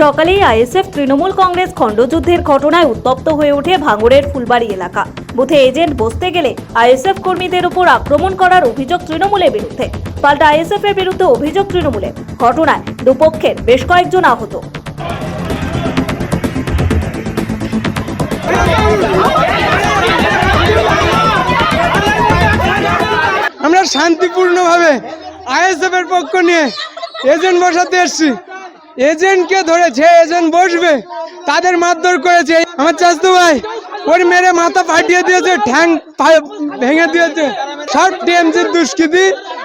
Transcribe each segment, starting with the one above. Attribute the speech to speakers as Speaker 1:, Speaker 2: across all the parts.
Speaker 1: সকালেই আইএসএফ তৃণমূল কংগ্রেস খণ্ডযুদ্ধের ঘটনায় উত্তপ্ত হয়ে ওঠে ভাঙড়ের ফুলবাড়ি এলাকা। বুথে এজেন্ট বসতে গেলে আইএসএফ কর্মীদের উপর আক্রমণ করার অভিযোগ তৃণমূলের বিরুদ্ধে। পাল্টা আইএসএফ এর বিরুদ্ধে অভিযোগ তৃণমূলের। ঘটনায় দুপক্ষের বেশ কয়েকজন আহত।
Speaker 2: আমরা শান্তিপূর্ণভাবে আইএসএফ এর পক্ষ নিয়ে এজেন্ট বসাতে এসছি। এজেন্টকে ধরেছে, এজেন্ট বসবে, তাদের মারধর করেছে। আমার চাস্তু ভাই, ওর মেরে মাথা ফাটিয়ে দিয়েছে, ঠ্যাং ভেঙে দিয়েছে। সব টিএমসির দুষ্কৃতি,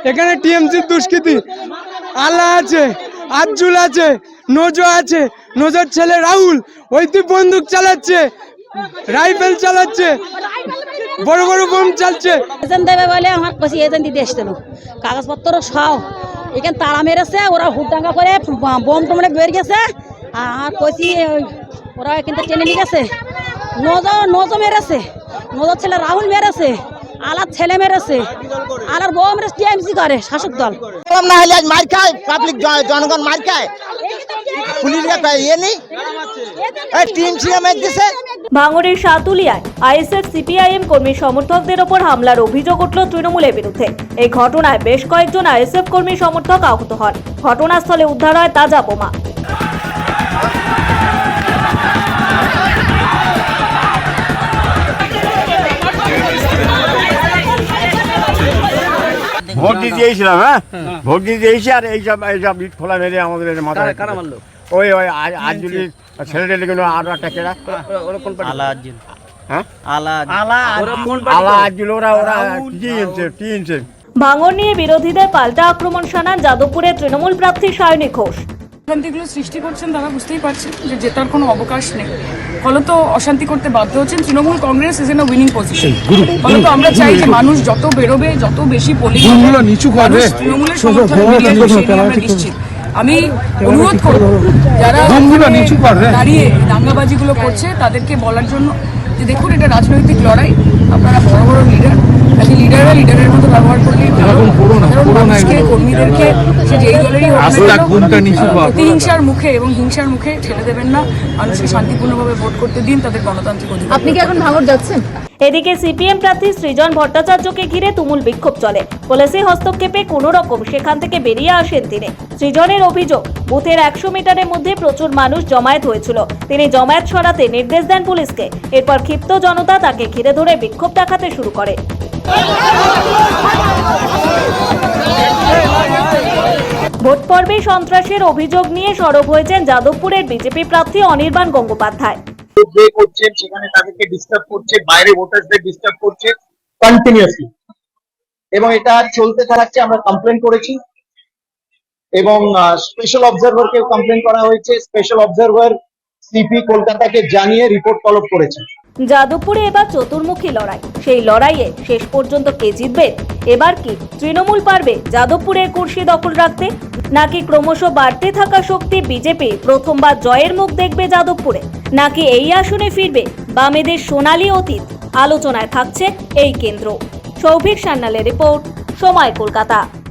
Speaker 2: এখানে টিএমসির দুষ্কৃতি। আল্লাহ আছে আজুল আছে, নজো আছে, নজর ছেলে রাহুল ওই তুই বন্দুক চালাচ্ছে, রাইফেল চালাচ্ছে, বড় বড় বোম চালছে।
Speaker 3: এজেন্ট দেবে বলে আমার কষি এজেন্ট দিতে এসছিল কাগজপত্র সব এখানে তাড়া মেরেছে ওরা হুডাঙ্গা করে বোম টোমরে বের গেছে। আর কষি ওরা কিন্তু টেনে নিয়ে গেছে। নজো নজো মেরেছে। নজর ছেলে রাহুল মেরেছে আলার ছেলে মেরেছে আলার বউ মেরেছে টিএমসি করে শাসক দল।
Speaker 4: না হলে আজ মার খায় পাবলিক জনগণ মার খায়। পুলিশকে ইয়ে নেই সিএম মেরে দিছে।
Speaker 1: ভাঙড়ের সাতুলিয়ায় আইএসএফ সিপিআইএম কর্মী সমর্থকদের ওপর হামলার অভিযোগ উঠল তৃণমূলের বিরুদ্ধে। এই ঘটনায় বেশ কয়েকজন আইএসএফ কর্মী সমর্থক আহত হন। ঘটনাস্থলে উদ্ধার হয় তাজা বোমা।
Speaker 5: ভোট দিতে এসেছিলাম হ্যাঁ? ভোট দিতে এসে আর এইসব এইসব ইট খোলা মেরে আমাদের এই মাথা ওই ওই আজ ছেলেটা লেগে আরও একটা হ্যাঁ? ওরা ওরা
Speaker 1: নিয়ে বিরোধীদের পাল্টা আক্রমণ শানান যাদবপুরের তৃণমূল প্রার্থী সায়নী ঘোষ।
Speaker 6: অশান্তিগুলো সৃষ্টি করছেন তারা বুঝতেই পারছেন যে জেতার কোনো অবকাশ নেই। ফলত অশান্তি করতে বাধ্য হচ্ছেন Trinamool Congress is in a winning position ফলত আমরা চাই যে মানুষ যত বেরোবে যত বেশি পোলিং নিচু তৃণমূলের সমর্থন নিশ্চিত। আমি অনুরোধ করব যারা এখানে দাঁড়িয়ে দাঙ্গাবাজিগুলো করছে তাদেরকে বলার জন্য যে দেখুন এটা রাজনৈতিক লড়াই। আপনারা বড় বড় লিডার কাজে লিডাররা লিডারের মতো ব্যবহার করলেই ভালো মানুষকে কর্মীদেরকে সে যেই দলেরই প্রতিহিংসার মুখে এবং হিংসার মুখে ঠেলে দেবেন না। মানুষকে শান্তিপূর্ণভাবে ভোট করতে দিন তাদের গণতান্ত্রিক অধিকার
Speaker 7: আপনি কি এখন ভাঙড় যাচ্ছেন?
Speaker 1: এদিকে সিপিএম প্রার্থী সৃজন ভট্টাচার্যকে ঘিরে তুমুল বিক্ষোভ চলে। পুলিশের হস্তক্ষেপে কোনো রকম সেখান থেকে বেরিয়ে আসেন তিনি। সৃজনের অভিযোগ, বুথের একশো মিটারের মধ্যে প্রচুর মানুষ জমায়েত হয়েছিল। তিনি জমায়েত সরাতে নির্দেশ দেন পুলিশকে। এরপর ক্ষিপ্ত জনতা তাকে ঘিরে ধরে বিক্ষোভ দেখাতে শুরু করে। ভোট পর্বে সন্ত্রাসের অভিযোগ নিয়ে সরব হয়েছেন যাদবপুরের বিজেপি প্রার্থী অনির্বাণ গঙ্গোপাধ্যায়।
Speaker 8: সেখানে তাদেরকে ডিস্টার্ব করছে, বাইরে ডিস্টার্ব করছে কন্টিনিউয়াসলি এবং এটা চলতে থাকছে, আমরা কমপ্লেন করেছি। এবং স্পেশাল অবজারভারকে কমপ্লেন করা হয়েছে। স্পেশাল অবজারভার সিপি কলকাতাকে জানিয়ে রিপোর্ট তলব করেছে।
Speaker 1: যাদবপুরে এবার চতুর্মুখী লড়াই। সেই লড়াইয়ে শেষ পর্যন্ত কে জিতবে? এবার কি তৃণমূল পারবে যাদবপুরের কুর্সি দখল রাখতে? নাকি ক্রমশ বাড়তে থাকা শক্তি বিজেপি প্রথমবার জয়ের মুখ দেখবে যাদবপুরে? নাকি এই আসনে ফিরবে বামেদের সোনালী অতীত? আলোচনায় থাকছে এই কেন্দ্র। সৌভিক সান্যালের রিপোর্ট, সময় কলকাতা।